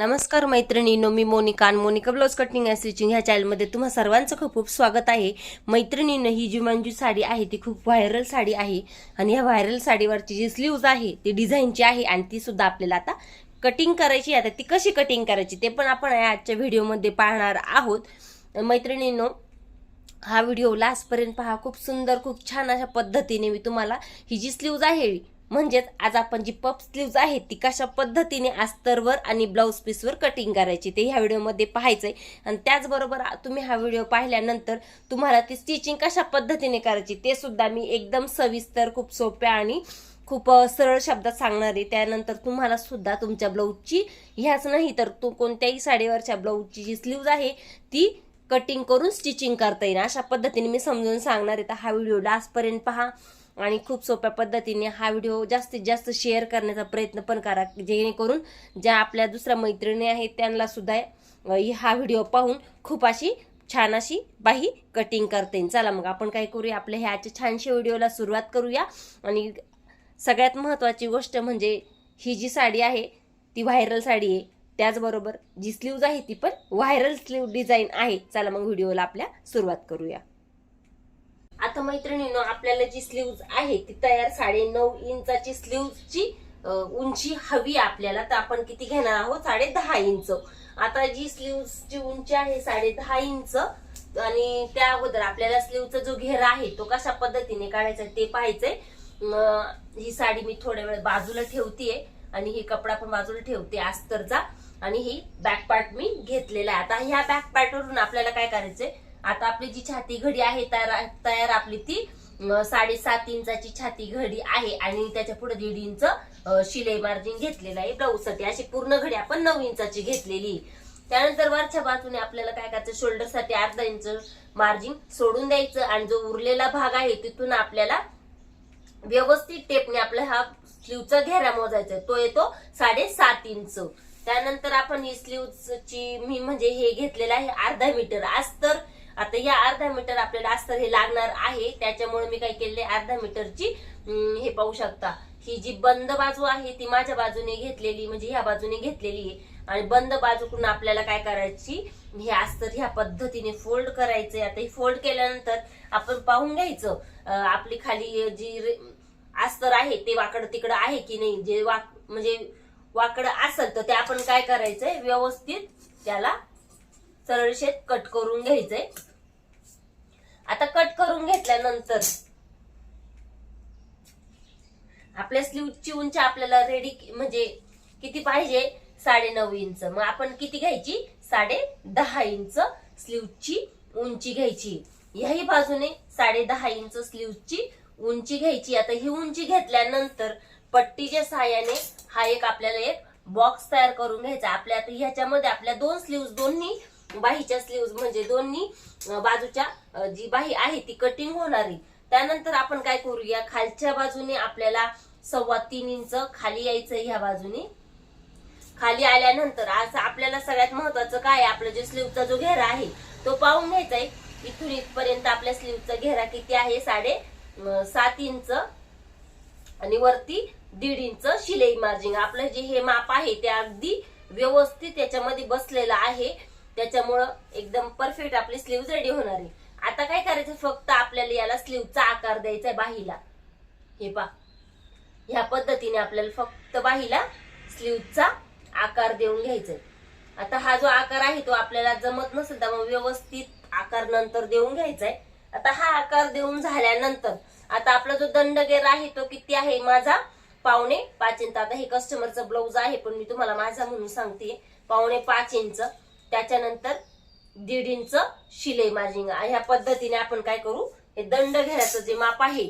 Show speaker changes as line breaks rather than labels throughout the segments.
नमस्कार मैत्रिणींनो मी मोनिका आणि Monika blouse cutting and stitching ह्या चॅनलमध्ये तुम्हा सर्वांचं खूप खूप स्वागत आहे. मैत्रिणीनं ही जी मंजू साडी आहे ती खूप व्हायरल साडी आहे. आणि ह्या व्हायरल साडीवरची जी स्लीव्ज आहे ती डिझाईनची आहे आणि ती सुद्धा आपल्याला आता कटिंग करायची आहे. आता ती कशी कटिंग करायची ते पण आपण या आजच्या व्हिडिओमध्ये पाहणार आहोत. मैत्रिणींनो हा व्हिडिओ लास्टपर्यंत पहा. खूप सुंदर खूप छान अशा पद्धतीने मी तुम्हाला ही जी स्लीव्ज आहे म्हणजेच आज आपण जी पप स्लीव्ज आहे ती कशा पद्धतीने अस्तरवर आणि ब्लाऊज पीसवर कटिंग करायची ते ह्या व्हिडिओमध्ये पाहायचं आहे आणि त्याचबरोबर तुम्ही हा व्हिडिओ पाहिल्यानंतर तुम्हाला ती स्टिचिंग कशा पद्धतीने करायची ते सुद्धा मी एकदम सविस्तर खूप सोप्या आणि खूप सरळ शब्दात सांगणार आहे. त्यानंतर तुम्हाला सुद्धा तुमच्या ब्लाऊजची ह्याच नाही तर तू कोणत्याही साडीवरच्या ब्लाऊजची जी स्लीव्ज आहे ती कटिंग करून स्टिचिंग करता येईल. अशा पद्धतीने मी समजून सांगणार आहे. तर हा व्हिडिओ लास्टपर्यंत पहा. आणि खूप सोप्या पद्धतीने हा व्हिडिओ जास्तीत जास्त शेअर करण्याचा प्रयत्न पण करा जेणेकरून ज्या आपल्या दुसऱ्या मैत्रिणी आहेत त्यांना सुद्धा हा व्हिडिओ पाहून खूप अशी छान अशी बाही कटिंग करता येईल. चला मग आपण काय करूया आपल्या ह्या छानशा व्हिडिओला सुरुवात करूया. आणि सगळ्यात महत्त्वाची गोष्ट म्हणजे ही जी साडी आहे ती व्हायरल साडी आहे. त्याचबरोबर जी स्लीव्ज आहे ती पण व्हायरल स्लीव डिझाईन आहे. चला मग व्हिडिओला आपल्या सुरुवात करूया. आता मैत्रिणींनो आपल्याला जी स्लीव्ज आहे ती तयार साडे नऊ इंचाची स्लीव्जची उंची हवी आपल्याला. तर आपण किती घेणार आहोत? साडे दहा इंच. आता जी स्लीव्जची उंची आहे साडे दहा इंच आणि त्या अगोदर आपल्याला स्लीव्हचा जो घेरा आहे तो कशा पद्धतीने काढायचा ते पाहायचंय. ही साडी मी थोड्या वेळ बाजूला ठेवतीये आणि ही कपडा पण बाजूला ठेवते अस्तरचा. आणि ही बॅक पार्ट मी घेतलेला आहे. आता ह्या बॅक पार्टवरून आपल्याला काय करायचंय? आता आपली जी छाती घडी आहे तयार तयार आपली ती साडेसात इंचाची छाती घडी आहे आणि त्याच्या पुढे दीड इंच शिलाई मार्जिन घेतलेलं आहे. ब्लाऊजसाठी अशी पूर्ण घडी आपण नऊ इंचाची घेतलेली. त्यानंतर वरच्या बाजूने आपल्याला काय करायचं शोल्डरसाठी अर्धा इंच मार्जिन सोडून द्यायचं आणि जो उरलेला भाग आहे तिथून आपल्याला व्यवस्थित टेपने आपला हा स्लीवचा घेरा मोजायचा तो येतो साडेसात इंच. त्यानंतर आपण ही स्लीवची मी म्हणजे हे घेतलेलं आहे अर्धा मीटर. आज तर आता या अर्धा मीटर आपल्याला अस्तर हे लागणार आहे. त्याच्यामुळे मी काय केले अर्धा मीटरची हे पाहू शकता. ही जी बंद बाजू आहे ती माझ्या बाजूने घेतलेली म्हणजे ह्या बाजूने घेतलेली आहे. आणि बंद बाजूकडून आपल्याला काय करायची हे अस्तर ह्या पद्धतीने फोल्ड करायचंय आता हे फोल्ड केल्यानंतर आपण पाहून घ्यायचं आपली खाली जी रे- अस्तर आहे ते वाकड तिकडं आहे की नाही? जे वाक म्हणजे वाकड असेल तर ते आपण काय करायचंय व्यवस्थित त्याला सरळशेत कट करून घ्यायचंय. आता कट करून घेतल्यानंतर. आपल्या स्लीवची उंची आपल्याला रेडी म्हणजे किती पाहिजे? साडे नऊ इंच. मग आपण किती घ्यायची? साडे दहा इंच स्लीवची उंची घ्यायची. ह्याही बाजूने साडे दहा इंच स्लीवची उंची घ्यायची. आता ही उंची घेतल्यानंतर पट्टीच्या सहाय्याने हा एक आपल्याला एक बॉक्स तयार करून घ्यायचा. आपल्या आता ह्याच्यामध्ये आपल्या दोन स्लीव्ज दोन्ही बाहीच्या स्लीव्ज म्हणजे दोन्ही बाजूच्या जी बाही आहे ती कटिंग होणार. आहे त्यानंतर आपण काय करूया? खालच्या बाजूने आपल्याला सव्वा तीन इंच खाली यायचं ह्या बाजूने. खाली आल्यानंतर आज आपल्याला सगळ्यात महत्वाचं काय आपला आपलं स्लीवचा जो घेरा आहे तो पाहून घ्यायचा आहे. इथून इथपर्यंत आपल्या स्लीवचा घेरा किती आहे? साडे सात इंच. आणि वरती दीड इंच शिलाई मार्जिंग आपलं जे हे माप आहे ते अगदी व्यवस्थित त्याच्यामध्ये बसलेलं आहे. त्याच्यामुळं एकदम परफेक्ट आपली स्लीव रेडी होणार आहे. आता काय करायचं? फक्त आपल्याला याला स्लीवचा आकार द्यायचा आहे बाहीला. हे पा ह्या पद्धतीने आपल्याला फक्त बाहीला स्लीवचा आकार देऊन घ्यायचा आहे. आता हा जो आकार आहे तो आपल्याला जमत नसेल तर मग व्यवस्थित आकार नंतर देऊन घ्यायचा आहे आता हा आकार देऊन झाल्यानंतर आता आपला जो दंडगेर आहे तो किती आहे? माझा पावणे पाच इंच. आता हे कस्टमरचं ब्लाऊज आहे पण मी तुम्हाला माझा म्हणून सांगते. पावणे पाच इंच. त्याच्यानंतर दीड इंच शिलाई मार्जिंग ह्या पद्धतीने आपण काय करू? हे दंड घेण्याचं जे माप आहे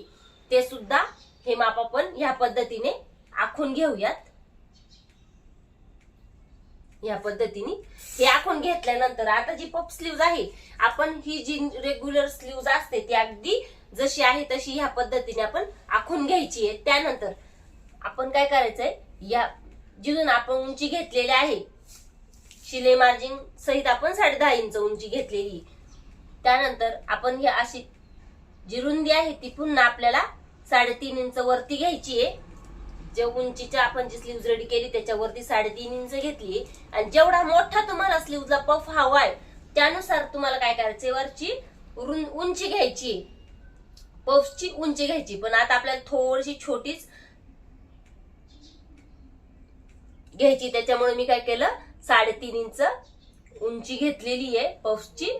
ते सुद्धा हे माप आपण ह्या पद्धतीने आखून घेऊयात. या पद्धतीने. हे आखून घेतल्यानंतर आता जी पप स्लीव्ज आहे आपण ही जी रेग्युलर स्लीव्ज असते ती अगदी जशी आहे तशी ह्या पद्धतीने आपण आखून घ्यायची आहे. त्यानंतर आपण काय करायचंय? या जिथून आपण उंची घेतलेली आहे शिले मार्जिन सहित आपण साडे दहा इंच उंची घेतलेली. त्यानंतर आपण ही अशी जी रुंदी आहे ती पुन्हा आपल्याला साडेतीन इंच वरती घ्यायची आहे. जे उंचीच्या आपण जी स्लीव्ह रेडी केली त्याच्यावरती साडेतीन इंच घेतली आणि जेवढा मोठा तुम्हाला स्लीव्हचा पफ हवा आहे त्यानुसार तुम्हाला काय करायचे वरची? उंची घ्यायची पफची उंची घ्यायची पण आता आपल्याला थोडीशी छोटीच घ्यायची त्याच्यामुळे मी काय केलं? साडेतीन इंच उंची घेतलेली आहे पफची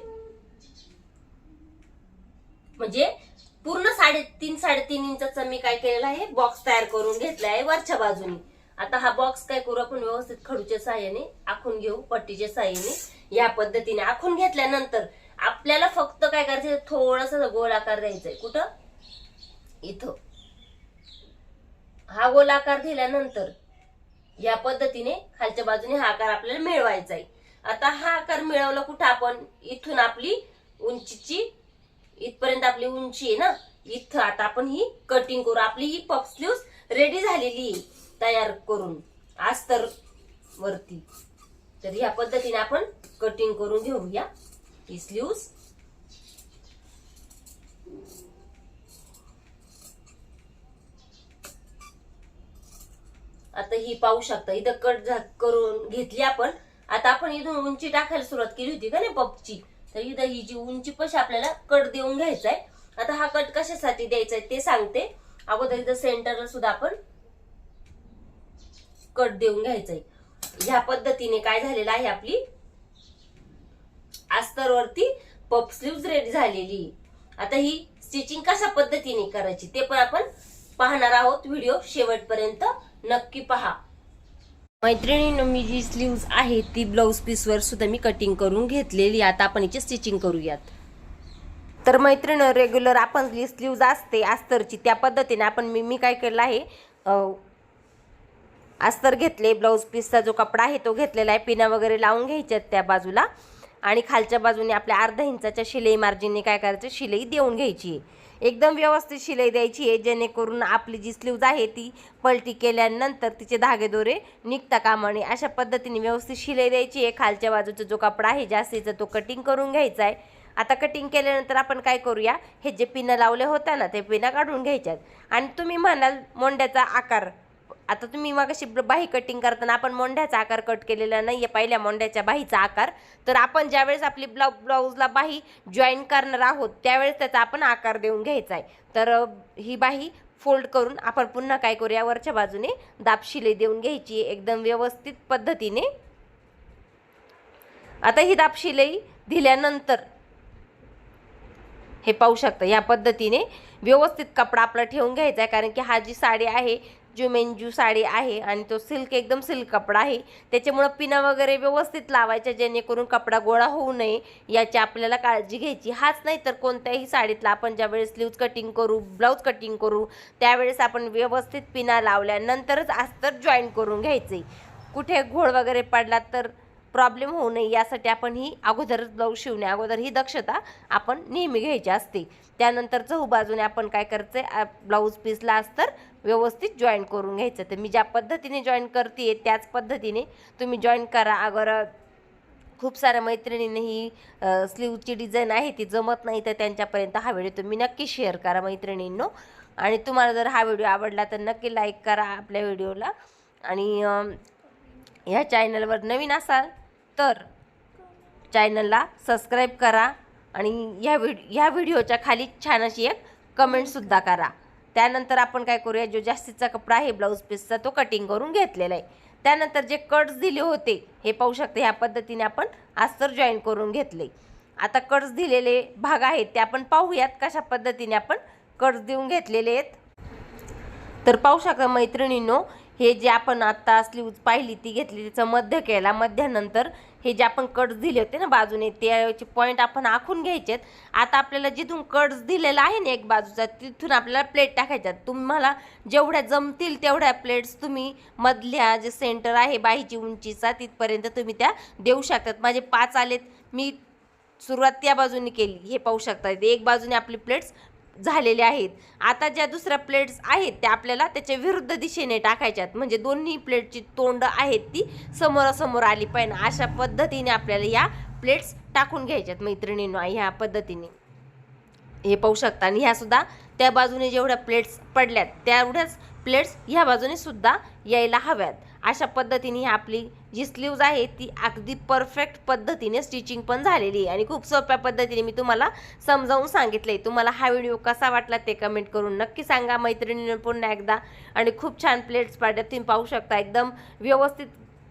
म्हणजे पूर्ण साडेतीन साडेतीन इंचा मी काय केलेला आहे? बॉक्स तयार करून घेतला आहे वरच्या बाजूनी. आता हा बॉक्स काय करू आपण? व्यवस्थित खडूच्या साह्याने आखून घेऊ पट्टीच्या साह्याने या पद्धतीने आखून घेतल्यानंतर आपल्याला फक्त काय करायचं थोडस गोल आकार द्यायचा आहे कुठं? इथं. हा गोल आकार दिल्यानंतर या पद्धतीने खालच्या बाजूने हा आकार आपल्याला मिळवायचा आहे आता हा आकार मिळवला कुठं आपण? इथून आपली उंचीची इथपर्यंत आपली उंची आहे ना? इथं आता आपण ही कटिंग करू. आपली ही पप स्लीव्ह रेडी झालेली तयार करून. आस्तर वरती. तर ह्या पद्धतीने आपण कटिंग करून घेऊया ही स्लीव्स आता ही पाहू शकता. इथं कट करून घेतली आपण. आता आपण इथून उंची टाकायला सुरुवात केली होती का नाही पपची तर इथं ही जी उंची पशी आपल्याला कट देऊन घ्यायचा आहे आता हा कट कशासाठी द्यायचा आहे ते सांगते. अगोदर इथं सेंटरला सुद्धा आपण कट देऊन घ्यायचा आहे ह्या पद्धतीने काय झालेलं आहे आपली? अस्तरवरती पप स्लीव्ह रेडी झालेली. आता ही स्टिचिंग कशा पद्धतीने करायची ते पण आपण पाहणार आहोत. व्हिडिओ शेवटपर्यंत नक्की पहा. मैत्रिणीनं मी जी स्लीव्ज आहे ती ब्लाऊज पीसवर सुद्धा मी कटिंग करून घेतलेली आता आपण याची स्टिचिंग करूयात. तर मैत्रिणं रेग्युलर आपण जी स्लीव्ज असते अस्तरची त्या पद्धतीने आपण मी मी काय केलं आहे अस्तर घेतले ब्लाऊज पीसचा जो कपडा आहे तो घेतलेला आहे. पिना वगैरे लावून घ्यायच्यात त्या बाजूला. आणि खालच्या बाजूने आपल्या अर्धा इंचाच्या शिलाई मार्जिनने काय करायचं? शिलाई देऊन घ्यायची आहे. एकदम व्यवस्थित शिलाई द्यायची आहे जेणेकरून आपली जी स्लीव्ज आहे ती पलटी केल्यानंतर तिचे धागेदोरे निघता कामा नये. अशा पद्धतीने व्यवस्थित शिलाई द्यायची आहे. खालच्या बाजूचा जो कपडा आहे जास्तीचा तो कटिंग करून घ्यायचा आहे. आता कटिंग केल्यानंतर आपण काय करूया? हे जे पिनं लावले होत्या ना ते पिनं काढून घ्यायच्यात. आणि तुम्ही म्हणाल मोंड्याचा आकार आता तुम्ही मग अशी बाही कटिंग करताना आपण मोंढ्याचा आकार कट केलेला नाही आहे पहिल्या मोंढ्याच्या बाहीचा आकार. तर आपण ज्यावेळेस आपली ब्लाउ ब्लाऊजला बाही जॉईन करणार आहोत त्यावेळेस त्याचा आपण आकार देऊन घ्यायचा आहे. तर ही बाही फोल्ड करून आपण पुन्हा काय करूया वरच्या बाजूने दापशिले देऊन घ्यायची आहे एकदम व्यवस्थित पद्धतीने. आता ही दाब दिल्यानंतर हे पाहू शकता या पद्धतीने व्यवस्थित कपडा आपला ठेवून घ्यायचा आहे कारण की हा जी साडी आहे जुमेंजू साडी आहे आणि तो सिल्क एकदम सिल्क कपडा आहे. त्याच्यामुळं पिना वगैरे व्यवस्थित लावायच्या जेणेकरून कपडा गोळा होऊ नये याची आपल्याला काळजी घ्यायची. हाच नाही तर कोणत्याही साडीतला आपण ज्यावेळेस स्लीव्ज कटिंग करू ब्लाऊज कटिंग करू त्यावेळेस आपण व्यवस्थित पिना लावल्यानंतरच अस्तर जॉईन करून घ्यायचे. कुठे घोळ वगैरे पडला तर प्रॉब्लेम होऊ नये यासाठी आपण ही अगोदरच ब्लाऊज शिवण्या अगोदर ही दक्षता आपण नेहमी घ्यायची असते. त्यानंतर चहू बाजूने आपण काय करायचं ब्लाऊज पीसला असतर व्यवस्थित जॉईन करून घ्यायचं. तर मी ज्या पद्धतीने जॉईन करते त्याच पद्धतीने तुम्ही जॉईन करा. अगोदर खूप साऱ्या मैत्रिणींनी ही स्लीवची डिझाईन आहे ती जमत नाही तर त्यांच्यापर्यंत हा व्हिडिओ तुम्ही नक्की शेअर करा मैत्रिणींनो. आणि तुम्हाला जर हा व्हिडिओ आवडला तर नक्की लाईक करा आपल्या व्हिडिओला आणि ह्या चॅनलवर नवीन असाल तर चॅनलला सबस्क्राईब करा आणि ह्या व्हिड ह्या व्हिडिओच्या खाली छान अशी एक कमेंटसुद्धा करा. त्यानंतर आपण काय करूया जो जास्तीचा कपडा आहे ब्लाऊज पीसचा तो कटिंग करून घेतलेला आहे. त्यानंतर जे कट्स दिले होते हे पाहू शकते ह्या पद्धतीने आपण अस्तर जॉईन करून घेतले. आता कट्स दिलेले भाग आहेत ते आपण पाहूयात कशा पद्धतीने आपण कट्स देऊन घेतलेले आहेत. तर पाहू शकता मैत्रिणींनो हे जे आपण आत्ता स्लीव्ज पाहिली ती घेतली त्याचं मध्य केला. मध्यानंतर हे जे आपण कट्स दिले होते ना बाजूने त्याचे पॉईंट आपण आखून घ्यायचेत. आता आपल्याला जिथून कट्स दिलेला आहे ना एक बाजूचा तिथून आपल्याला प्लेट टाकायच्यात तुम्हाला जेवढ्या जमतील तेवढ्या प्लेट्स तुम्ही मधल्या जे सेंटर आहे बाहीची उंचीचा तिथपर्यंत तुम्ही त्या देऊ शकतात. माझे पाच आलेत. मी सुरुवात त्या बाजूने केली. हे पाहू शकता. एक बाजूने आपली प्लेट्स झालेले आहेत. आता ज्या दुसऱ्या प्लेट्स आहेत त्या आपल्याला त्याच्या विरुद्ध दिशेने टाकायच्यात. म्हणजे दोन्ही प्लेटची तोंड आहेत ती समोरासमोर आली पाहिजे. अशा पद्धतीने आपल्याला या प्लेट्स टाकून घ्यायच्यात मैत्रिणींनो ह्या पद्धतीने. हे पाहू शकता. आणि ह्यासुद्धा त्या बाजूने जेवढ्या प्लेट्स पडल्यात तेवढ्याच प्लेट्स ह्या बाजूने सुद्धा यायला हव्यात. अशा पद्धतीने ही आपली जी स्लीव्ज आहे ती अगदी परफेक्ट पद्धतीने स्टिचिंग पण झालेली आहे. आणि खूप सोप्या पद्धतीने मी तुम्हाला समजावून सांगितले तुम्हाला हा व्हिडिओ कसा वाटला ते कमेंट करून नक्की सांगा. मैत्रिणीने पुन्हा एकदा. आणि खूप छान प्लेट्स पाड्यात तुम्ही पाहू शकता एकदम व्यवस्थित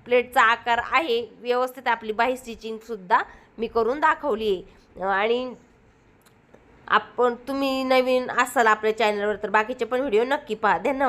प्लेटचा आकार आहे. व्यवस्थित आपली बाही स्टिचिंगसुद्धा मी करून दाखवली आहे आणि आपण तुम्ही नवीन असाल आपल्या चॅनलवर तर बाकीचे पण व्हिडिओ नक्की पहा. धन्यवाद.